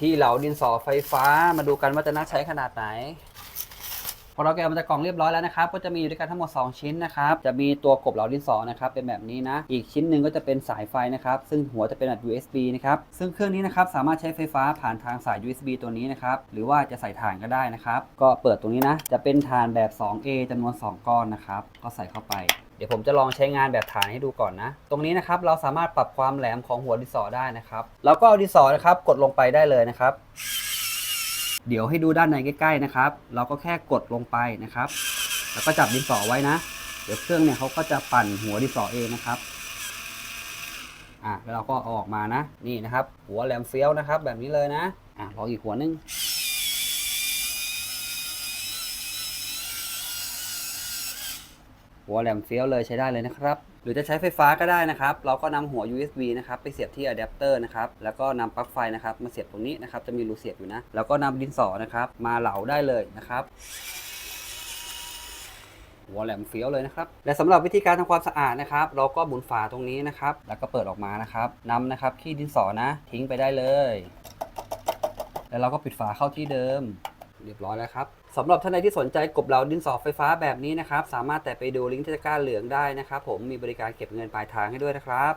ที่เหลาดินสอไฟฟ้ามาดูกันว่าจะน่าใช้ขนาดไหน พอเราแกะมาจากกล่องเรียบร้อยแล้วนะครับ ก็จะมีอยู่ด้วยกันทั้งหมด 2 ชิ้นนะครับ จะมีตัวกบเหลาดินสอนะครับเป็นแบบนี้นะ อีกชิ้นหนึ่งก็จะเป็นสายไฟนะครับ ซึ่งหัวจะเป็นแบบ USB นะครับ ซึ่งเครื่องนี้นะครับสามารถใช้ไฟฟ้าผ่านทางสาย USB ตัวนี้นะครับ หรือว่าจะใส่ถ่านก็ได้นะครับ ก็เปิดตรงนี้นะ จะเป็นถ่านแบบ 2A จำนวน 2 ก้อนนะครับ ก็ใส่เข้าไปเดี๋ยวผมจะลองใช้งานแบบฐานให้ดูก่อนนะ ตรงนี้นะครับเราสามารถปรับความแหลมของหัวดินสอได้นะครับ แล้วก็เอาดินสอนะครับกดลงไปได้เลยนะครับ เดี๋ยวให้ดูด้านในใกล้ๆนะครับ เราก็แค่กดลงไปนะครับ แล้วก็จับดินสอไว้นะ เดี๋ยวเครื่องเนี่ยเขาก็จะปั่นหัวดินสอเองนะครับอะแล้วเราก็เอาออกมานะ นี่นะครับ หัวแหลมเฟี้ยวนะครับ แบบนี้เลยนะอะลองอีกหัวนึง หัวแหลมเฟี้ยวเลยใช้ได้เลยนะครับ หรือจะใช้ไฟฟ้าก็ได้นะครับ เราก็นำหัว USB นะครับไปเสียบที่อะแดปเตอร์นะครับ แล้วก็นำปลั๊กไฟนะครับมาเสียบตรงนี้นะครับ จะมีรูเสียบอยู่นะ แล้วก็นำดินสอนะครับมาเหลาได้เลยนะครับหัวแหลมเฟี้ยวเลยนะครับ และสำหรับวิธีการทำความสะอาดนะครับ เราก็หมุนฝาตรงนี้นะครับ แล้วก็เปิดออกมานะครับนำนะครับขี้ดินสอนะ ทิ้งไปได้เลย แล้วเราก็ปิดฝาเข้าที่เดิม เรียบร้อยแล้วครับสำหรับท่านใดที่สนใจกบเหลาดินสอไฟฟ้าแบบนี้นะครับ สามารถแต่ไปดูลิงก์ที่ตะกร้าเหลืองได้นะครับ ผมมีบริการเก็บเงินปลายทางให้ด้วยนะครับ